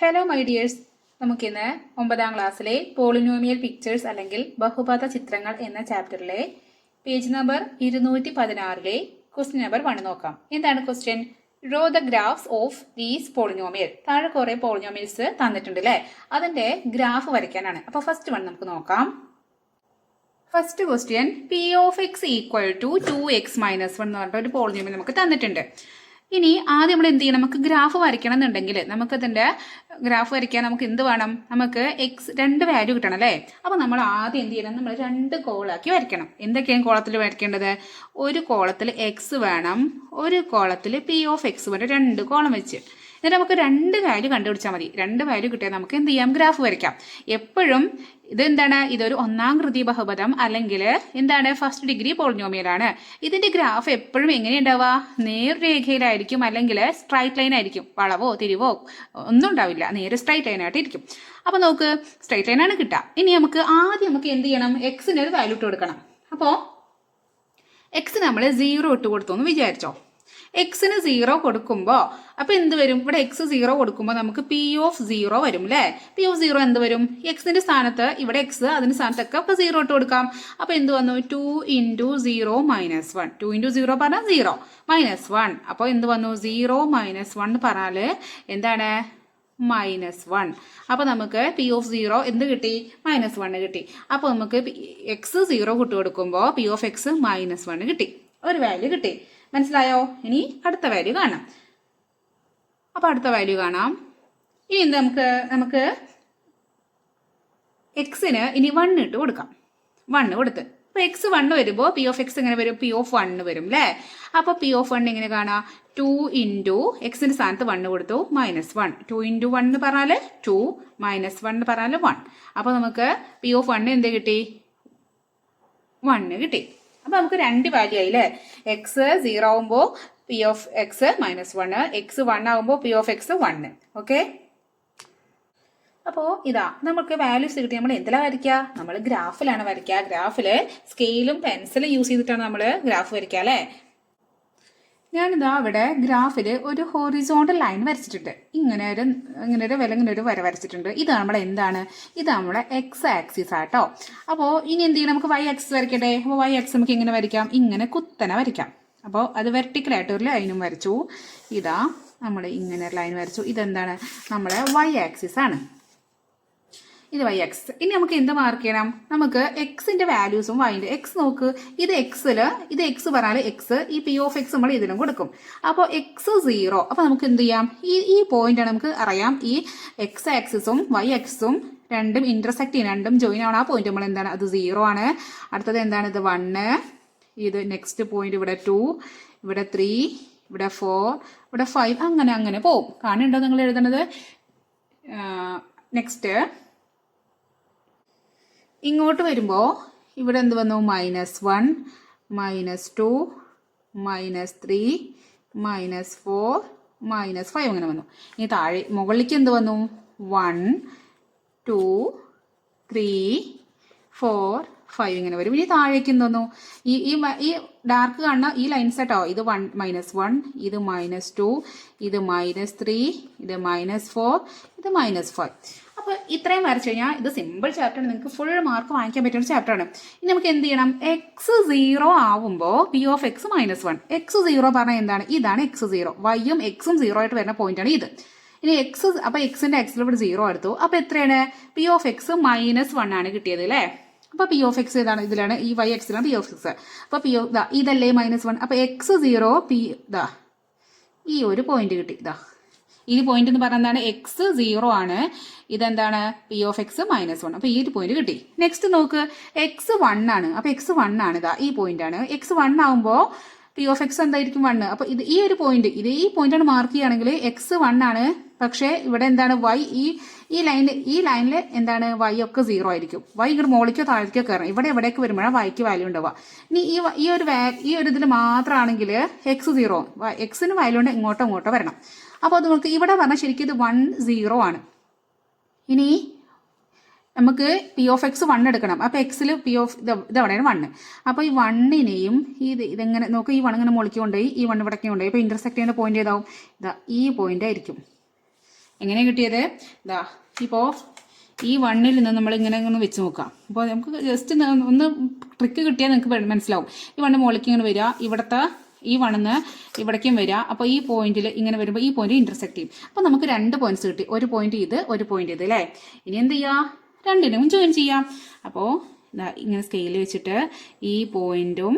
Hello my dears നമുക്കിന്ന് ഒമ്പതാം ക്ലാസ്സിലെ പോളിനോമിയൽ പിക്ചേഴ്സ് അല്ലെങ്കിൽ ബഹുപത ചിത്രങ്ങൾ എന്ന ചാപ്റ്ററിലെ പേജ് നമ്പർ ഇരുന്നൂറ്റി പതിനാറിലെ ക്വസ്റ്റ്യൻ നമ്പർ വൺ നോക്കാം. എന്താണ് question draw the graphs of these polynomial താഴെ കുറെ പോളിനോമിയൽസ് തന്നിട്ടുണ്ട് അല്ലേ അതിന്റെ ഗ്രാഫ് വരയ്ക്കാനാണ്. അപ്പോൾ ഫസ്റ്റ് വൺ നമുക്ക് നോക്കാം. First question p of x equal to two x minus one എന്ന് പറഞ്ഞിട്ട് ഒരു പോളിനോമിയൽ നമുക്ക് തന്നിട്ടുണ്ട്. ഇനി ആദ്യം നമ്മൾ എന്ത് ചെയ്യണം? നമുക്ക് ഗ്രാഫ് വരയ്ക്കണം എന്നുണ്ടെങ്കിൽ നമുക്ക് ഇതിന്റെ ഗ്രാഫ് വരയ്ക്കാൻ നമുക്ക് എന്ത് വേണം? നമുക്ക് എക്സ് രണ്ട് വാല്യൂ കിട്ടണം അല്ലേ? അപ്പോൾ നമ്മൾ ആദ്യം എന്ത് ചെയ്യണം? നമ്മൾ രണ്ട് കോളാക്കി വരയ്ക്കണം. എന്തൊക്കെയാണ് കോളത്തിൽ വരയ്ക്കേണ്ടത്? ഒരു കോളത്തിൽ എക്സ് വേണം ഒരു കോളത്തിൽ പി ഓഫ് എക്സ് വേണം. രണ്ട് കോളം വെച്ച്. എന്നിട്ട് നമുക്ക് രണ്ട് വാല്യൂ കണ്ടുപിടിച്ചാൽ മതി. രണ്ട് വാല്യൂ കിട്ടിയാൽ നമുക്ക് എന്ത് ചെയ്യാം? ഗ്രാഫ് വരയ്ക്കാം. എപ്പോഴും ഇതെന്താണ് ഇതൊരു ഒന്നാം കൃതി ബഹുപദം അല്ലെങ്കിൽ എന്താണ്? ഫസ്റ്റ് ഡിഗ്രി പോളിനോമിയലാണ് ഇതിന്റെ ഗ്രാഫ് എപ്പോഴും എങ്ങനെയുണ്ടാവുക നേർരേഖയിലായിരിക്കും അല്ലെങ്കിൽ സ്ട്രൈറ്റ് ലൈൻ ആയിരിക്കും. വളവോ തിരിവോ ഒന്നും ഉണ്ടാവില്ല. നേരെ സ്ട്രൈറ്റ് ലൈൻ ആയിട്ട് ഇരിക്കും. അപ്പോൾ നമുക്ക് സ്ട്രൈറ്റ് ലൈനാണ് കിട്ടുക. ഇനി നമുക്ക് ആദ്യം നമുക്ക് എന്ത് ചെയ്യണം? എക്സിന് ഒരു വാല്യൂ ഇട്ട് കൊടുക്കണം. അപ്പോൾ എക്സ് നമ്മൾ സീറോ ഇട്ട് കൊടുത്തു എന്ന് വിചാരിച്ചോ? എക്സിന് സീറോ കൊടുക്കുമ്പോൾ അപ്പോൾ എന്ത് വരും? ഇവിടെ എക്സ് സീറോ കൊടുക്കുമ്പോൾ നമുക്ക് പി ഓഫ് സീറോ വരും അല്ലേ പി ഓഫ് സീറോ എന്ത് വരും? എക്സിന്റെ സ്ഥാനത്ത് ഇവിടെ എക്സ് അതിന് സ്ഥാനത്തൊക്കെ അപ്പോൾ സീറോ ഇട്ട് കൊടുക്കാം. അപ്പോൾ എന്ത് വന്നു? Two into zero minus one two into zero പറഞ്ഞാൽ സീറോ മൈനസ് വൺ അപ്പോൾ എന്ത് വന്നു? സീറോ മൈനസ് വൺ പറഞ്ഞാൽ എന്താണ്? മൈനസ് വൺ അപ്പോൾ നമുക്ക് പി ഓഫ് സീറോ എന്ത് കിട്ടി? മൈനസ് വൺ കിട്ടി. അപ്പോൾ നമുക്ക് എക്സ് സീറോ കൊടുക്കുമ്പോൾ p of x minus one കിട്ടി. ഒരു വാല്യൂ കിട്ടി. മനസ്സിലായോ? ഇനി അടുത്ത വാല്യൂ കാണാം. അപ്പോൾ അടുത്ത വാല്യൂ കാണാം. ഇനി എന്ത് നമുക്ക് നമുക്ക് എക്സിന് ഇനി വണ്ണ് ഇട്ട് കൊടുക്കാം. വണ്ണ് കൊടുത്ത്. അപ്പോൾ എക്സ് വണ്ണ് വരുമ്പോൾ പി ഓഫ് എക്സ് എങ്ങനെ വരും? പി ഓഫ് വണ്ണ് വരും അല്ലേ അപ്പോൾ പി ഓഫ് വൺ എങ്ങനെ കാണാം? ടു ഇന്റു എക്സിന്റെ സ്ഥാനത്ത് വണ്ണ് കൊടുത്തു minus one two into one എന്ന് പറഞ്ഞാൽ ടു മൈനസ് വൺ എന്ന് പറഞ്ഞാൽ വൺ അപ്പോൾ നമുക്ക് പി ഓഫ് വണ്ണ് എന്ത് കിട്ടി? വണ്ണ് കിട്ടി. അപ്പോൾ നമുക്ക് രണ്ട് വാല്യൂ ആയി അല്ലേ എക്സ് സീറോ ആകുമ്പോൾ p of x minus one x one ആകുമ്പോൾ p of x one okay അപ്പോൾ ഇതാ നമുക്ക് വാല്യൂസ് കിട്ടി. നമ്മൾ എന്തിലാണ് വരയ്ക്കുക നമ്മൾ ഗ്രാഫിലാണ് വരയ്ക്കുക ഗ്രാഫിൽ സ്കെയിലും പെൻസിലും യൂസ് ചെയ്തിട്ടാണ് നമ്മൾ ഗ്രാഫ് വരയ്ക്കുക അല്ലേ ഞാനിതാ അവിടെ ഗ്രാഫിൽ ഒരു ഹോറിസോണ്ടൽ ലൈൻ വരച്ചിട്ടുണ്ട്. ഇങ്ങനെ ഒരു ഇങ്ങനെ ഒരു വില ഇങ്ങനെ ഒരു വര വരച്ചിട്ടുണ്ട്. ഇത് നമ്മളെ എന്താണ്? ഇത് നമ്മളെ എക്സ് ആക്സിസ് ആട്ടോ. അപ്പോൾ ഇനി എന്ത് ചെയ്യണം? നമുക്ക് വൈ എക്സ് വരയ്ക്കട്ടെ അപ്പോൾ വൈ എക്സ് നമുക്ക് ഇങ്ങനെ വരയ്ക്കാം? ഇങ്ങനെ കുത്തനെ വരയ്ക്കാം. അപ്പോൾ അത് വെർട്ടിക്കലായിട്ട് ഒരു ലൈനും വരച്ചു. ഇതാ നമ്മൾ ഇങ്ങനെ ഒരു ലൈൻ വരച്ചു. ഇതെന്താണ്? നമ്മളെ വൈ ആക്സിസ് ആണ്. ഇത് വൈ എക്സ് ഇനി നമുക്ക് എന്ത് മാർക്ക് ചെയ്യണം? നമുക്ക് എക്സിന്റെ വാല്യൂസും വൈന്റെ എക്സ് നോക്ക്. ഇത് എക്സിൽ ഇത് എക്സ് പറഞ്ഞാൽ എക്സ് ഈ പി ഓഫ് എക്സ് നമ്മൾ ഇതിലും കൊടുക്കും. അപ്പോൾ എക്സ് സീറോ അപ്പോൾ നമുക്ക് എന്ത് ചെയ്യാം? ഈ ഈ പോയിന്റാണ് നമുക്ക് അറിയാം. ഈ എക്സ് ആക്സിസും വൈ എക്സും രണ്ടും ഇന്റർസെക്ട് ചെയ്യും രണ്ടും ജോയിൻ ആവണം. ആ പോയിന്റ് നമ്മൾ എന്താണ്? അത് സീറോ ആണ്. അടുത്തത് എന്താണ്? ഇത് വണ്ണ് ഇത് നെക്സ്റ്റ് പോയിന്റ് ഇവിടെ ടു ഇവിടെ ത്രീ ഇവിടെ ഫോർ ഇവിടെ ഫൈവ് അങ്ങനെ അങ്ങനെ പോവും. കാണുന്നുണ്ടോ നിങ്ങൾ എഴുതണത്? നെക്സ്റ്റ് ഇങ്ങോട്ട് വരുമ്പോൾ ഇവിടെ എന്ത് വന്നു? Minus one minus two minus three minus four minus five അങ്ങനെ വന്നു. ഇനി താഴെ മുകളിലേക്ക് എന്ത് വന്നു? One two three four five ഇങ്ങനെ വരും. ഇനി താഴേക്ക് എന്ത് വന്നു? ഈ ഈ ഈ ഡാർക്ക് കാണുന്ന ഈ ലൈൻസ് കേട്ടോ ഇത് വൺ മൈനസ് വൺ ഇത് മൈനസ് ടു ഇത് മൈനസ് ത്രീ ഇത് മൈനസ് ഫോർ ഇത് മൈനസ് ഫൈവ് അപ്പോൾ ഇത്രയും വരച്ചു കഴിഞ്ഞാൽ ഇത് സിമ്പിൾ ചാപ്റ്റർ ആണ്. നിങ്ങൾക്ക് ഫുൾ മാർക്ക് വാങ്ങിക്കാൻ പറ്റുന്ന ചാപ്റ്റർ ആണ്. ഇനി നമുക്ക് എന്ത് ചെയ്യണം? എക്സ് സീറോ ആവുമ്പോൾ p of x minus one x zero പറഞ്ഞാൽ എന്താണ്? ഇതാണ് എക്സ് സീറോ വൈയും എക്സും സീറോ ആയിട്ട് വരുന്ന പോയിന്റാണ് ഇത്. ഇനി എക്സ് അപ്പോൾ എക്സിന്റെ എക്സിൽ ഇവിടെ സീറോ എടുത്തു. അപ്പോൾ എത്രയാണ്? P of x minus one ആണ് കിട്ടിയത് അല്ലേ അപ്പോൾ പി ഓഫ് എക്സ് ഏതാണ്? ഇതിലാണ് ഈ വൈ എക്സിലാണ് പി ഓഫ് എക്സ് അപ്പോൾ പി ഓഫ് ഇതല്ലേ മൈനസ് വൺ അപ്പോൾ എക്സ് സീറോ പി ഇതാ ഈ ഒരു പോയിന്റ് കിട്ടി. ഇതാ ഈ പോയിന്റ് എന്ന് പറഞ്ഞാൽ എന്താണ്? എക്സ് സീറോ ആണ്. ഇതെന്താണ്? P of x minus one അപ്പോൾ ഈ ഒരു പോയിന്റ് കിട്ടി. നെക്സ്റ്റ് നോക്ക്. എക്സ് വൺ ആണ്. അപ്പോൾ എക്സ് വൺ ആണ് ഇതാ ഈ പോയിന്റ് ആണ്. എക്സ് വൺ ആകുമ്പോൾ പി ഓഫ് എക്സ് എന്തായിരിക്കും വണ്ണ് അപ്പോൾ ഇത് ഈ ഒരു പോയിന്റ് ഇത് ഈ പോയിന്റ് ആണ് മാർക്ക് ചെയ്യുകയാണെങ്കിൽ എക്സ് വൺ ആണ്. പക്ഷേ ഇവിടെ എന്താണ്? വൈ ഈ ഈ ലൈനിൽ ഈ ലൈനിൽ എന്താണ്? വൈ ഒക്കെ സീറോ ആയിരിക്കും. വൈ ഇങ്ങോട്ട് മുകളിലേക്കോ താഴേക്കോ കയറണം ഇവിടെ എവിടേക്ക് വരുമ്പോഴാണ് വൈക്ക് വാല്യൂ ഉണ്ടാവുക. ഇനി ഈ ഈ ഒരു ഈ ഒരു ഇതിൽ മാത്രമാണെങ്കിൽ എക്സ് സീറോ എക്സിന് വാല്യൂ ഉണ്ട് ഇങ്ങോട്ടോ ഇങ്ങോട്ടോ വരണം. അപ്പോൾ നമുക്ക് ഇവിടെ പറഞ്ഞാൽ ശരിക്കും ഇത് വൺ സീറോ ആണ്. ഇനി നമുക്ക് പി ഓഫ് എക്സ് വൺ എടുക്കണം. അപ്പോൾ എക്സിൽ പി ഓഫ് ഇത് ഇതവിടെയാണ് വണ്ണ് അപ്പോൾ ഈ വണ്ണിനെയും ഇത് ഇതെങ്ങനെ നോക്കുക ഈ വൺ ഇങ്ങനെ മുകളിലേക്ക് കൊണ്ടുപോയി ഈ വൺ ഇവിടേക്ക് കൊണ്ടുപോയി അപ്പോൾ ഇന്റർസെക്ട് ചെയ്യുന്ന പോയിന്റ് ഏതാവും? ഇതാ ഈ പോയിന്റ് ആയിരിക്കും. എങ്ങനെ കിട്ടിയത്? ഇതാ ഇപ്പോൾ ഈ വണ്ണിൽ നിന്ന് നമ്മൾ ഇങ്ങനെ ഒന്ന് വെച്ച് നോക്കാം. അപ്പോൾ നമുക്ക് ജസ്റ്റ് ഒന്ന് ട്രിക്ക് കിട്ടിയാൽ നിങ്ങൾക്ക് മനസ്സിലാവും. ഈ വണ്ണ് മുകളിലേക്ക് ഇങ്ങനെ വരിക ഇവിടുത്തെ ഈ വണ്ണിന്ന് ഇവിടേക്കും വരിക അപ്പോൾ ഈ പോയിന്റിൽ ഇങ്ങനെ വരുമ്പോൾ ഈ പോയിന്റ് ഇന്റർസെക്ട് ചെയ്യും. അപ്പോൾ നമുക്ക് രണ്ട് പോയിന്റ്സ് കിട്ടി. ഒരു പോയിന്റ് ഇത് ഒരു പോയിന്റ് ഇത് അല്ലേ ഇനി എന്ത് ചെയ്യാം? രണ്ടിനും ജോയിൻ ചെയ്യാം. അപ്പോൾ ഇങ്ങനെ സ്കെയിൽ വെച്ചിട്ട് ഈ പോയിന്റും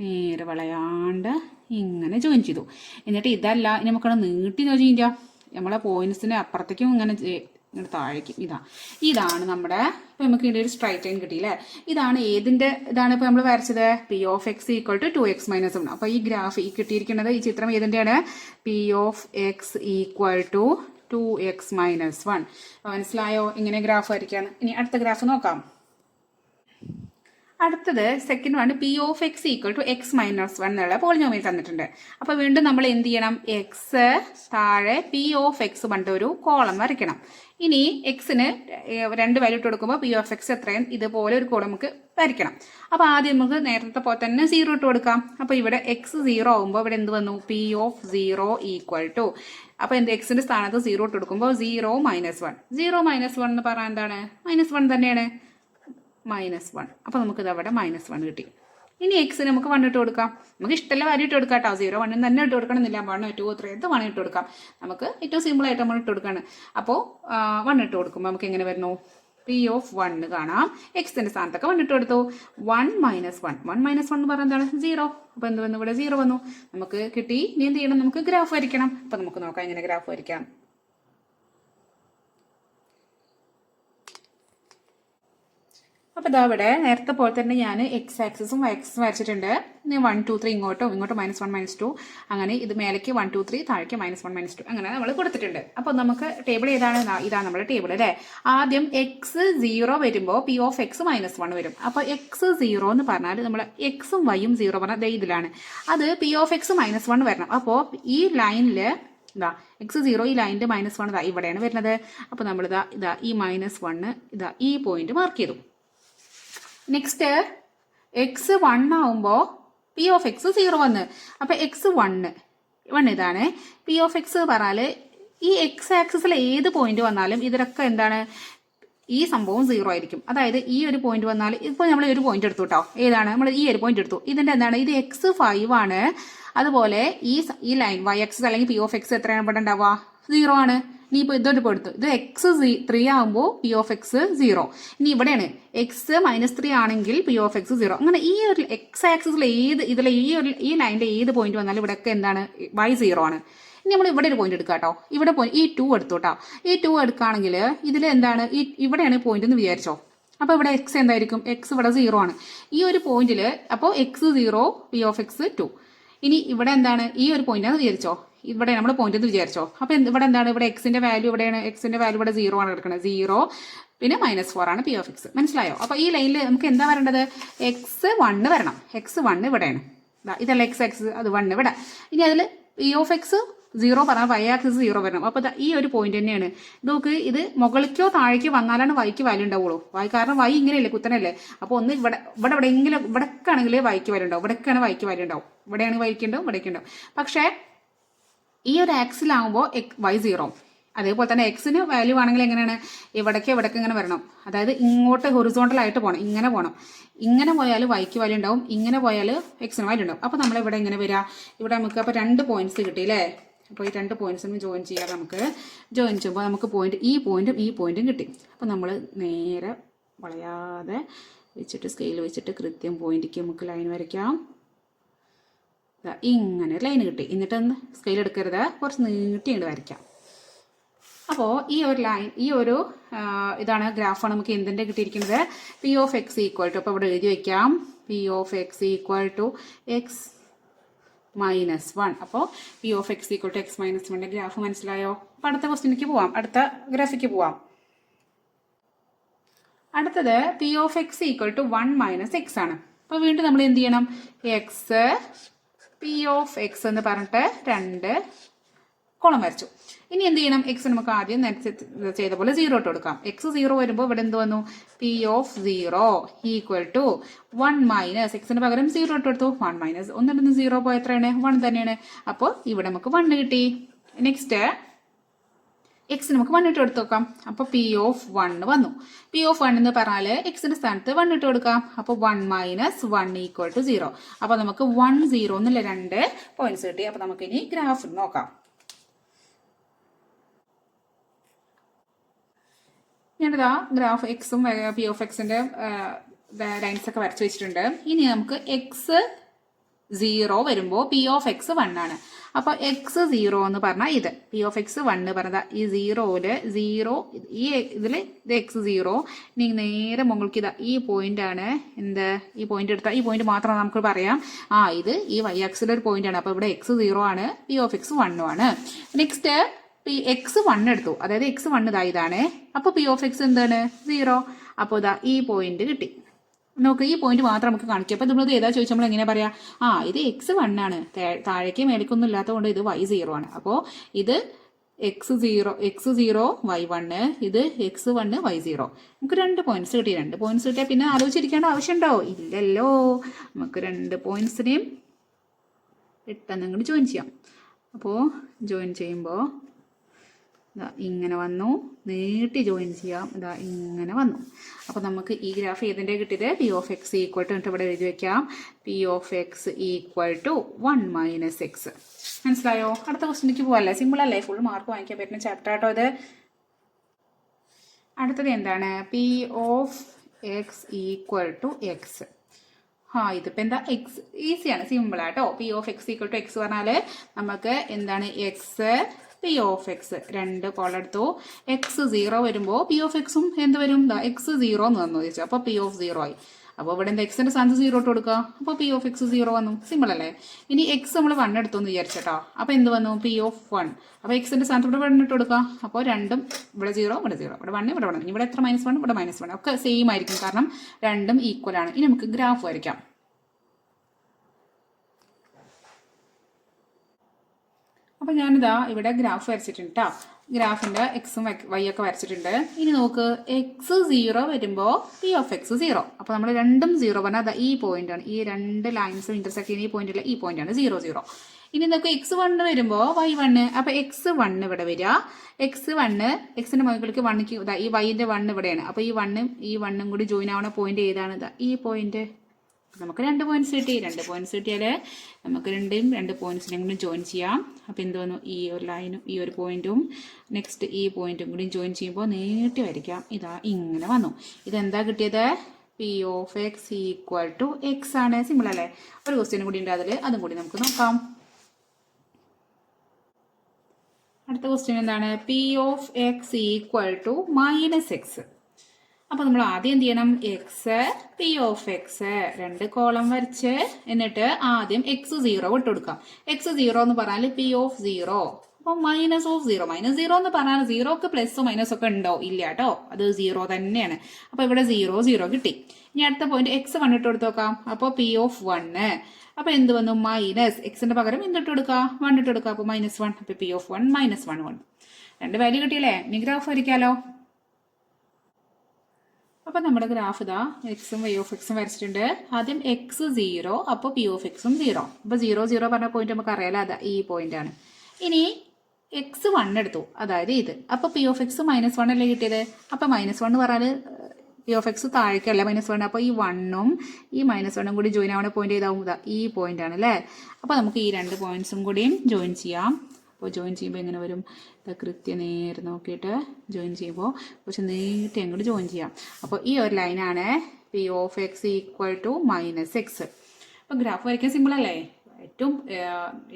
നേരെ വളയാണ്ട് ഇങ്ങനെ ജോയിൻ ചെയ്തു. എന്നിട്ട് ഇതല്ല ഇനി നമുക്കവിടെ നീട്ടി ജോയിൻ ചെയ്യാം നമ്മളെ പോയിന്റ്സിന് അപ്പുറത്തേക്കും ഇങ്ങനെ ഇങ്ങനെ താഴേക്കും. ഇതാ. ഇതാണ് നമ്മുടെ ഇപ്പൊ നമുക്ക് ഇതിന്റെ ഒരു സ്ട്രൈറ്റ് ലൈൻ കിട്ടിയില്ലേ? ഇതാണ് ഏതിന്റെ ഇതാണ് ഇപ്പൊ നമ്മൾ വരച്ചത്? P of x equal to two x minus one അപ്പൊ ഈ ഗ്രാഫ് ഈ കിട്ടിയിരിക്കുന്നത് ഈ ചിത്രം ഏതിന്റെയാണ്? P of x equal to two x minus one മനസ്സിലായോ? ഇങ്ങനെ ഗ്രാഫ് വരയ്ക്കാണ് ഇനി അടുത്ത ഗ്രാഫ് നോക്കാം. അടുത്തത് second one p of x equal to x minus one എന്നുള്ള പോളിനോമിയൽ തന്നിട്ടുണ്ട്. അപ്പോൾ വീണ്ടും നമ്മൾ എന്ത് ചെയ്യണം? എക്സ് താഴെ പി ഓഫ് എക്സ് പണ്ട് ഒരു കോളം വരയ്ക്കണം. ഇനി എക്സിന് രണ്ട് വാല്യൂ ഇട്ട് കൊടുക്കുമ്പോൾ പി ഓഫ് എക്സ് എത്രയും ഇതുപോലെ ഒരു കോളം നമുക്ക് വരയ്ക്കണം. അപ്പോൾ ആദ്യം നമുക്ക് നേരത്തെ പോലെ തന്നെ സീറോ ഇട്ട് കൊടുക്കാം. അപ്പോൾ ഇവിടെ എക്സ് സീറോ ആകുമ്പോൾ ഇവിടെ എന്ത് വന്നു? P of zero equal to അപ്പോൾ എന്ത് എക്സിന്റെ സ്ഥാനത്ത് സീറോ ഇട്ട് കൊടുക്കുമ്പോൾ zero minus one zero minus one എന്ന് പറഞ്ഞാൽ എന്താണ്? മൈനസ് വൺ തന്നെയാണ്. മൈനസ് വൺ അപ്പോൾ നമുക്കിത് അവിടെ മൈനസ് വൺ കിട്ടി. ഇനി എക്സിന് നമുക്ക് വൺ ഇട്ട് കൊടുക്കാം. നമുക്ക് ഇഷ്ടമല്ല വാല്യൂ ഇട്ട് കൊടുക്കാം കേട്ടോ. സീറോ വണ്ണിന് തന്നെ ഇട്ട് കൊടുക്കണമെന്നില്ല. വൺ ടു ത്രീ എന്ത് വൺ ഇട്ട് കൊടുക്കാം. നമുക്ക് ഏറ്റവും സിമ്പിൾ ആയിട്ട് നമ്മൾ ഇട്ട് കൊടുക്കുകയാണ് അപ്പോൾ വൺ ഇട്ട് കൊടുക്കുമ്പോൾ നമുക്ക് എങ്ങനെ വരുന്നു? പി ഓഫ് വൺ കാണാം. എക്സിന്റെ സ്ഥാനത്തൊക്കെ വൺ ഇട്ട് കൊടുത്തു. One minus one one minus one എന്ന് പറയുന്നത് എന്താണ്? സീറോ അപ്പോൾ എന്ത് വന്നു? ഇവിടെ സീറോ വന്നു. നമുക്ക് കിട്ടി. ഇനി എന്ത് ചെയ്യണം? നമുക്ക് ഗ്രാഫ് വരയ്ക്കണം. അപ്പോൾ നമുക്ക് നോക്കാം എങ്ങനെ ഗ്രാഫ് വരയ്ക്കാം. അപ്പോൾ ഇതാ ഇവിടെ നേരത്തെ പോലെ തന്നെ ഞാൻ എക്സ് ആക്സസും ആക്സസും വരച്ചിട്ടുണ്ട്. വൺ ടു ത്രീ ഇങ്ങോട്ടും ഇങ്ങോട്ട് മൈനസ് വൺ മൈനസ് ടു അങ്ങനെ ഇത് മേലേക്ക് വൺ ടു ത്രീ താഴേക്ക് മൈനസ് വൺ മൈനസ് ടു അങ്ങനെ നമ്മൾ കൊടുത്തിട്ടുണ്ട്. അപ്പോൾ നമുക്ക് ടേബിൾ ഏതാണ്? ഇതാണ് നമ്മുടെ ടേബിൾ അല്ലേ? ആദ്യം എക്സ് സീറോ വരുമ്പോൾ p of x minus one വരും. അപ്പോൾ എക്സ് സീറോ എന്ന് പറഞ്ഞാൽ നമ്മൾ എക്സും വൈയും സീറോ പറഞ്ഞാൽ ദേ ഇതിലാണ്. അത് p of x minus one വരണം. അപ്പോൾ ഈ ലൈനിൽ ഇതാ എക്സ് സീറോ ഈ ലൈനിന്റെ മൈനസ് വൺ ഇതാ ഇവിടെയാണ് വരുന്നത്. അപ്പോൾ നമ്മളിതാ ഇതാ ഈ മൈനസ് വണ്ണ് ഇതാ ഈ പോയിന്റ് മാർക്ക് ചെയ്തു. നെക്സ്റ്റ് എക്സ് വൺ ആവുമ്പോൾ പി ഓഫ് എക്സ് സീറോ വന്ന്. അപ്പോൾ എക്സ് വണ്ണ് വൺ ഇതാണ്. പി ഓഫ് എക്സ് പറഞ്ഞാൽ ഈ എക്സ് ആക്സിസിൽ ഏത് പോയിന്റ് വന്നാലും ഇതിലൊക്കെ എന്താണ്? ഈ സംഭവം സീറോ ആയിരിക്കും. അതായത് ഈ ഒരു പോയിന്റ് വന്നാൽ ഇപ്പോൾ നമ്മൾ ഒരു പോയിന്റ് എടുത്തു കേട്ടോ ഏതാണ്? നമ്മൾ ഈ ഒരു പോയിന്റ് എടുത്തു. ഇതിന്റെ എന്താണ്? ഇത് എക്സ് ഫൈവ് ആണ്. അതുപോലെ ഈ ഈ ലൈൻ വൈ എക്സ് അല്ലെങ്കിൽ പി ഓഫ് എക്സ് എത്രയാണ് ഇവിടെ ഉണ്ടാവുക സീറോ ആണ്. ഇനി ഇപ്പോൾ ഇതോട്ട് ഇപ്പോൾ എടുത്തു. ഇത് എക്സ് ത്രീ ആകുമ്പോൾ പി ഓഫ് എക്സ് സീറോ ഇനി ഇവിടെയാണ് എക്സ് മൈനസ് ത്രീ ആണെങ്കിൽ പി ഓഫ് എക്സ് സീറോ അങ്ങനെ ഈ ഒരു എക്സ് ആക്സിസിൽ ഏത് ഇതിലെ ഈ ഒരു ഈ ലൈനിന്റെ ഏത് പോയിന്റ് വന്നാലും ഇവിടെയൊക്കെ എന്താണ്? വൈ സീറോ ആണ്. ഇനി നമ്മൾ ഇവിടെ ഒരു പോയിന്റ് എടുക്കാം കേട്ടോ ഇവിടെ പോയി ഈ ടു എടുത്തു കേട്ടോ ഈ ടു എടുക്കുകയാണെങ്കിൽ ഇതിൽ എന്താണ്? ഈ ഇവിടെയാണ് പോയിന്റ് എന്ന് വിചാരിച്ചോ. അപ്പോൾ ഇവിടെ എക്സ് എന്തായിരിക്കും? എക്സ് ഇവിടെ സീറോ ആണ്. ഈ ഒരു പോയിന്റിൽ അപ്പോൾ x zero p of x two ഇനി ഇവിടെ എന്താണ്? ഈ ഒരു പോയിന്റ് എന്ന് വിചാരിച്ചോ. ഇവിടെ നമ്മൾ പോയിന്റ് എന്ന് വിചാരിച്ചോ. അപ്പോൾ ഇവിടെ എന്താണ്? ഇവിടെ എക്സിന്റെ വാല്യൂ ഇവിടെയാണ്. എക്സിന്റെ വാല്യൂ ഇവിടെ സീറോ ആണ് എടുക്കുന്നത് സീറോ പിന്നെ മൈനസ് ഫോർ ആണ് പി ഓഫ് എക്സ് മനസ്സിലായോ? അപ്പോൾ ഈ ലൈനിൽ നമുക്ക് എന്താ വരേണ്ടത്? എക്സ് വണ്ണ് വരണം. എക്സ് വണ്ണ് ഇവിടെയാണ്. ഇതല്ല എക്സ് എക്സ് അത് വണ്ണ് ഇവിടെ. ഇനി അതിൽ പി ഓഫ് എക്സ് സീറോ പറഞ്ഞാൽ വൈ ആക്സിസ് സീറോ വരണം അപ്പോൾ ഈ ഒരു പോയിന്റ് തന്നെയാണ്. നോക്ക് ഇത് മുകളിലേക്കോ താഴേക്കോ വന്നാലാണ് വൈക്ക് വാല്യൂ ഉണ്ടാവുള്ളൂ. വൈ കാരണം വൈ ഇങ്ങനെയല്ലേ കുത്തനല്ലേ? അപ്പോൾ ഒന്ന് ഇവിടെ ഇവിടെ എവിടെയെങ്കിലും ഇവിടെയൊക്കെ ആണെങ്കിൽ വൈക്ക് വാല്യൂ ഉണ്ടാവും. ഇവിടെയൊക്കെയാണ് വൈക്ക് വാല്യൂ ഉണ്ടാവും. ഇവിടെയാണ് വൈക്കുണ്ടാവും ഇവിടേക്ക് ഉണ്ടാവും. പക്ഷേ ഈ ഒരു ആക്സിലാകുമ്പോൾ വൈ സീറോ അതേപോലെ തന്നെ എക്സിന് വാല്യൂ ആണെങ്കിൽ എങ്ങനെയാണ്? ഇവിടേക്ക് ഇവിടേക്ക് ഇങ്ങനെ വരണം. അതായത് ഇങ്ങോട്ട് ഹൊറിസോണ്ടൽ ആയിട്ട് പോകണം ഇങ്ങനെ പോകണം ഇങ്ങനെ പോയാൽ വൈക്ക് വാല്യൂ ഉണ്ടാവും. ഇങ്ങനെ പോയാൽ എക്സിന് വാല്യൂ ഉണ്ടാവും. അപ്പോൾ നമ്മൾ ഇവിടെ ഇങ്ങനെ വരിക ഇവിടെ നമുക്ക് അപ്പോൾ രണ്ട് പോയിന്റ്സ് കിട്ടി കിട്ടിയില്ലേ അപ്പോൾ ഈ രണ്ട് പോയിന്റ്സിനും ജോയിൻ ചെയ്യാതെ നമുക്ക് ജോയിൻ ചെയ്യുമ്പോൾ നമുക്ക് പോയിന്റ് ഈ പോയിന്റും ഈ പോയിന്റും കിട്ടി. അപ്പോൾ നമ്മൾ നേരെ വളയാതെ വെച്ചിട്ട് സ്കെയിൽ വെച്ചിട്ട് കൃത്യം പോയിന്റിക്ക് നമുക്ക് ലൈൻ വരയ്ക്കാം. ഇങ്ങനെ ലൈൻ കിട്ടി. എന്നിട്ട് ഒന്ന് സ്കെയിൽ എടുക്കരുത്. കുറച്ച് നീട്ടി ഇങ്ങോട്ട് വരയ്ക്കാം. അപ്പോൾ ഈ ഒരു ലൈൻ ഈ ഒരു ഇതാണ് ഗ്രാഫാണ് നമുക്ക് എന്തിന്റെ കിട്ടിയിരിക്കുന്നത്? P of x equal to അപ്പോൾ ഇവിടെ എഴുതി വയ്ക്കാം p of x equal to x minus one അപ്പോൾ p of x equal to x minus വണ്ണിന്റെ ഗ്രാഫ് മനസ്സിലായോ? അപ്പോൾ അടുത്ത ക്വസ്റ്റിനിക്ക് പോവാം. അടുത്ത ഗ്രാഫിക്ക് പോവാം. അടുത്തത് p of x equal to one minus x ആണ്. അപ്പോൾ വീണ്ടും നമ്മൾ എന്ത് ചെയ്യണം? എക്സ് പി ഓഫ് എക്സ് എന്ന് പറഞ്ഞിട്ട് രണ്ട് കോളം വരച്ചു. ഇനി എന്ത് ചെയ്യണം? എക്സ് നമുക്ക് ആദ്യം നേരത്തെ ചെയ്ത പോലെ സീറോ ഇട്ട് കൊടുക്കാം. എക്സ് സീറോ വരുമ്പോൾ ഇവിടെ എന്ത് വന്നു? P of zero equal to one minus എക്സിന് പകരം സീറോ ഇട്ട് കൊടുത്തു. വൺ മൈനസ് ഒന്നിട്ട് സീറോ പോയ എത്രയാണ്? വൺ തന്നെയാണ്. അപ്പോൾ ഇവിടെ നമുക്ക് വൺ കിട്ടി. നെക്സ്റ്റ് എക്സ് നമുക്ക് വൺ ഇട്ട് കൊടുത്ത് നോക്കാം അപ്പോൾ പി ഓഫ് വൺ വന്നു. പി ഓഫ് വൺ എന്ന് പറഞ്ഞാൽ എക്സിന്റെ സ്ഥാനത്ത് വൺ ഇട്ട് കൊടുക്കാം. അപ്പോൾ one minus one equal to zero അപ്പോൾ നമുക്ക് വൺ സീറോ എന്നുള്ള രണ്ട് പോയിന്റ്സ് കിട്ടി. അപ്പോൾ നമുക്ക് ഇനി ഗ്രാഫ് നോക്കാം. ഞാനിതാ ഗ്രാഫ് എക്സും പി ഓഫ് എക്സിന്റെ ലൈൻസ് ഒക്കെ വരച്ചു വെച്ചിട്ടുണ്ട്. ഇനി നമുക്ക് എക്സ് സീറോ വരുമ്പോൾ പി ഓഫ് എക്സ് വൺ ആണ്. അപ്പോൾ എക്സ് സീറോ എന്ന് പറഞ്ഞാൽ ഇത്. പി ഓഫ് എക്സ് വൺ പറഞ്ഞാൽ ഈ സീറോയിൽ സീറോ ഈ ഇതിൽ ഇത് എക്സ് സീറോ ഇനി നേരെ മുകൾക്ക് ഇതാ ഈ പോയിന്റ് ആണ്. എന്ത്? ഈ പോയിന്റ് എടുത്താൽ ഈ പോയിന്റ് മാത്രം നമുക്ക് പറയാം. ആ ഇത് ഈ വൈ എക്സിലെ ഒരു പോയിന്റ് ആണ്. അപ്പോൾ ഇവിടെ എക്സ് സീറോ ആണ് പി ഓഫ് എക്സ് വണ്ണും ആണ്. നെക്സ്റ്റ് പി എക്സ് വൺ എടുത്തു. അതായത് എക്സ് വൺ ഇതാ ഇതാണ്. അപ്പോൾ പി ഓഫ് എക്സ് എന്താണ്? സീറോ അപ്പോൾ ഇതാ ഈ പോയിന്റ് കിട്ടി. നോക്ക് ഈ പോയിന്റ് മാത്രം നമുക്ക് കാണിക്കാം. അപ്പോൾ നമ്മളത് ഏതാ ചോദിച്ചാൽ നമ്മൾ എങ്ങനെയാ പറയാ? ആ ഇത് എക്സ് വൺ ആണ്. താഴേക്ക് മേലേക്കൊന്നും ഇല്ലാത്തതുകൊണ്ട് ഇത് വൈ സീറോ ആണ്. അപ്പോൾ ഇത് x zero x zero y one ഇത് എക്സ് വണ്ണ് വൈ സീറോ നമുക്ക് രണ്ട് പോയിന്റ്സ് കിട്ടി. രണ്ട് പോയിന്റ്സ് കിട്ടിയാൽ പിന്നെ ആലോചിച്ചിരിക്കേണ്ട ആവശ്യമുണ്ടോ? ഇല്ലല്ലോ. നമുക്ക് രണ്ട് പോയിന്റ്സിനെയും പെട്ടെന്ന് ഇങ്ങോട്ട് ജോയിൻ ചെയ്യാം. അപ്പോൾ ജോയിൻ ചെയ്യുമ്പോൾ ഇതാ ഇങ്ങനെ വന്നു. നീട്ടി ജോയിൻ ചെയ്യാം. ഇതാ ഇങ്ങനെ വന്നു. അപ്പോൾ നമുക്ക് ഈ ഗ്രാഫ് ഏതിന്റെ കിട്ടിയത്? P of x equal to എന്നിട്ട് ഇവിടെ എഴുതി വെക്കാം. P of x equal to one minus x മനസ്സിലായോ? അടുത്ത ക്വസ്റ്റിലേക്ക് പോകല്ലേ സിമ്പിൾ അല്ലേ? ഫുൾ മാർക്ക് വാങ്ങിക്കാൻ പറ്റുന്ന ചാപ്റ്റർ ആട്ടോ ഇത്. അടുത്തത് എന്താണ്? P of x equal to x ആ ഇതിപ്പോൾ എന്താ? എക്സ് ഈസിയാണ് സിമ്പിൾ ആട്ടോ. P of x equal to x പറഞ്ഞാൽ നമുക്ക് എന്താണ്? എക്സ് പി ഓഫ് എക്സ് രണ്ട് കോളെടുത്തു എക്സ് സീറോ വരുമ്പോൾ പി ഓഫ് എക്സും എന്ത് വരും? എക്സ് സീറോ എന്ന് വന്നു ചോദിച്ചു അപ്പോൾ പി ഓഫ് സീറോ ആയി. അപ്പോൾ ഇവിടെ എന്താ എക്സിന്റെ സ്ഥാനത്ത് സീറോ ഇട്ട് കൊടുക്കുക അപ്പോൾ പി ഓഫ് എക്സ് സീറോ വന്നു. സിമ്പിൾ അല്ലേ? ഇനി എക്സ് നമ്മൾ വൺ എടുത്തു എന്ന് വിചാരിച്ചട്ടോ. അപ്പോൾ എന്ത് വന്നു? പി ഓഫ് വൺ അപ്പോൾ എക്സിന്റെ സ്ഥാനത്ത് ഇവിടെ വൺ ഇട്ട് കൊടുക്കുക അപ്പോൾ രണ്ടും ഇവിടെ സീറോ ഇവിടെ സീറോ ഇവിടെ വൺ ഇവിടെ വൺ ഇവിടെ എത്ര മൈനസ് വൺ ഇവിടെ മൈനസ് വൺ ഒക്കെ സെയിം ആയിരിക്കും. കാരണം രണ്ടും ഈക്വൽ ആണ്. ഇനി നമുക്ക് ഗ്രാഫ് വരയ്ക്കാം. അപ്പോൾ ഞാനിതാ ഇവിടെ ഗ്രാഫ് വരച്ചിട്ടുണ്ട് കേട്ടോ ഗ്രാഫിന്റെ എക്സും വൈ ഒക്കെ വരച്ചിട്ടുണ്ട്. ഇനി നോക്ക് എക്സ് സീറോ വരുമ്പോൾ പി ഓഫ് എക്സ് സീറോ അപ്പോൾ നമ്മൾ രണ്ടും സീറോ പറഞ്ഞാൽ അതാ ഈ പോയിന്റാണ് ഈ രണ്ട് ലൈൻസും ഇന്റർസെക്ട് ചെയ്യുന്ന ഈ പോയിന്റിലെ ഈ പോയിന്റാണ് സീറോ സീറോ ഇനി നോക്ക് എക്സ് വണ്ണ് വരുമ്പോൾ വൈ വണ്ണ് അപ്പോൾ എക്സ് വണ്ണ് ഇവിടെ വരിക എക്സ് വണ്ണ് എക്സിന്റെ മുകളിലേക്ക് വണ്ണിക്ക് ഈ വൈന്റെ വണ്ണ് ഇവിടെയാണ്. അപ്പോൾ ഈ വണ്ണും ഈ വണ്ണും കൂടി ജോയിൻ ആവുന്ന പോയിന്റ് ഏതാണ്? ഈ പോയിന്റ് നമുക്ക് രണ്ട് പോയിന്റ്സ് കിട്ടി. രണ്ട് പോയിന്റ്സ് കിട്ടിയാൽ നമുക്ക് രണ്ടും രണ്ട് പോയിന്റ്സിനെ കൂടി ജോയിൻ ചെയ്യാം. അപ്പോൾ എന്ത് ഈ ഒരു ലൈനും ഈ ഒരു പോയിന്റും നെക്സ്റ്റ് ഈ പോയിന്റും കൂടി ജോയിൻ ചെയ്യുമ്പോൾ നീട്ടി വരയ്ക്കാം. ഇതാ ഇങ്ങനെ വന്നു. ഇതെന്താ കിട്ടിയത്? P of X equal to X ആണ്. സിമ്പിൾ അല്ലേ? ഒരു ക്വസ്റ്റ്യൻ കൂടി ഉണ്ട് അതിൽ അതും കൂടി നമുക്ക് നോക്കാം. അടുത്ത ക്വസ്റ്റ്യൻ എന്താണ്? P of X equal to minus X അപ്പൊ നമ്മൾ ആദ്യം എന്ത് ചെയ്യണം? എക്സ് പി ഓഫ് എക്സ് രണ്ട് കോളം വരച്ച് എന്നിട്ട് ആദ്യം എക്സ് സീറോ ഇട്ട് കൊടുക്കാം. എക്സ് സീറോ എന്ന് പറഞ്ഞാൽ പി ഓഫ് സീറോ അപ്പൊ minus of zero minus zero എന്ന് പറഞ്ഞാൽ സീറോക്ക് പ്ലസ് മൈനസ് ഒക്കെ ഉണ്ടോ? ഇല്ല കേട്ടോ. അത് സീറോ തന്നെയാണ്. അപ്പൊ ഇവിടെ സീറോ സീറോ കിട്ടി. ഇനി അടുത്ത പോയിന്റ് എക്സ് വൺ ഇട്ട് കൊടുത്തു നോക്കാം. അപ്പോൾ പി ഓഫ് വണ്ണ് അപ്പൊ എന്ത് വന്നു? മൈനസ് എക്സിന്റെ പകരം എന്തിട്ട് കൊടുക്കുക വൺ ഇട്ട് കൊടുക്കുക അപ്പൊ മൈനസ് വൺ അപ്പൊ P of one minus one one രണ്ട് വാല്യൂ കിട്ടിയല്ലേ? ഇനി ഗ്രാഫ് വരയ്ക്കാലോ. അപ്പൊ നമ്മുടെ ഗ്രാഫ് ഇതാ എക്സും വൈ ഓഫ് എക്സും വരച്ചിട്ടുണ്ട്. ആദ്യം എക്സ് സീറോ അപ്പോൾ പി ഓഫ് എക്സും സീറോ അപ്പൊ സീറോ സീറോ പറഞ്ഞ പോയിന്റ് നമുക്ക് അറിയാലോ അതാ ഈ പോയിന്റ് ആണ്. ഇനി എക്സ് വൺ എടുത്തു അതായത് ഇത്. അപ്പൊ P of X minus one അല്ലേ കിട്ടിയത്? അപ്പൊ മൈനസ് വൺ പറഞ്ഞാൽ പി ഓഫ് എക്സ് താഴേക്കല്ല മൈനസ് വൺ അപ്പോൾ ഈ വണ്ണും ഈ മൈനസ് വണ്ണും കൂടി ജോയിൻ ആവുന്ന പോയിന്റ് ഏതാവും? ഈ പോയിന്റ് ആണ് അല്ലേ? അപ്പോൾ നമുക്ക് ഈ രണ്ട് പോയിന്റ്സും കൂടിയും ജോയിൻ ചെയ്യാം. അപ്പോൾ ജോയിൻ ചെയ്യുമ്പോൾ എങ്ങനെ വരും? കൃത്യ നേരെ നോക്കിയിട്ട് ജോയിൻ ചെയ്യുമ്പോൾ കുറച്ച് നീട്ടി അങ്ങോട്ട് ജോയിൻ ചെയ്യാം. അപ്പോൾ ഈ ഒരു ലൈനാണ് P of X equal to minus X അപ്പോൾ ഗ്രാഫ് വരയ്ക്കാൻ സിമ്പിൾ അല്ലേ? ഏറ്റവും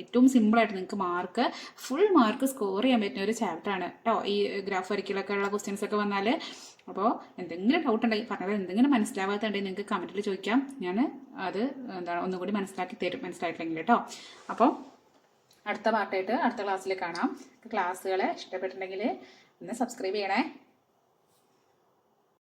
ഏറ്റവും സിമ്പിളായിട്ട് നിങ്ങൾക്ക് മാർക്ക് ഫുൾ മാർക്ക് സ്കോർ ചെയ്യാൻ പറ്റുന്ന ഒരു ചാപ്റ്റർ ആണ് കേട്ടോ ഈ ഗ്രാഫ് വരയ്ക്കലൊക്കെ ഉള്ള ക്വസ്റ്റ്യൻസ് ഒക്കെ വന്നാൽ അപ്പോൾ എന്തെങ്കിലും ഡൗട്ട് ഉണ്ടെങ്കിൽ പറഞ്ഞത് എന്തെങ്കിലും മനസ്സിലാവാത്തുണ്ടെങ്കിൽ നിങ്ങൾക്ക് കമന്റിൽ ചോദിക്കാം. ഞാൻ അത് എന്താണ് ഒന്നുകൂടി മനസ്സിലാക്കി തരും മനസ്സിലായിട്ടില്ലെങ്കിൽ കേട്ടോ അപ്പോൾ അടുത്ത പാർട്ടായിട്ട് അടുത്ത ക്ലാസ്സിൽ കാണാം. ക്ലാസ്സുകളെ ഇഷ്ടപ്പെട്ടിട്ടുണ്ടെങ്കിൽ ഒന്ന് സബ്സ്ക്രൈബ് ചെയ്യണേ.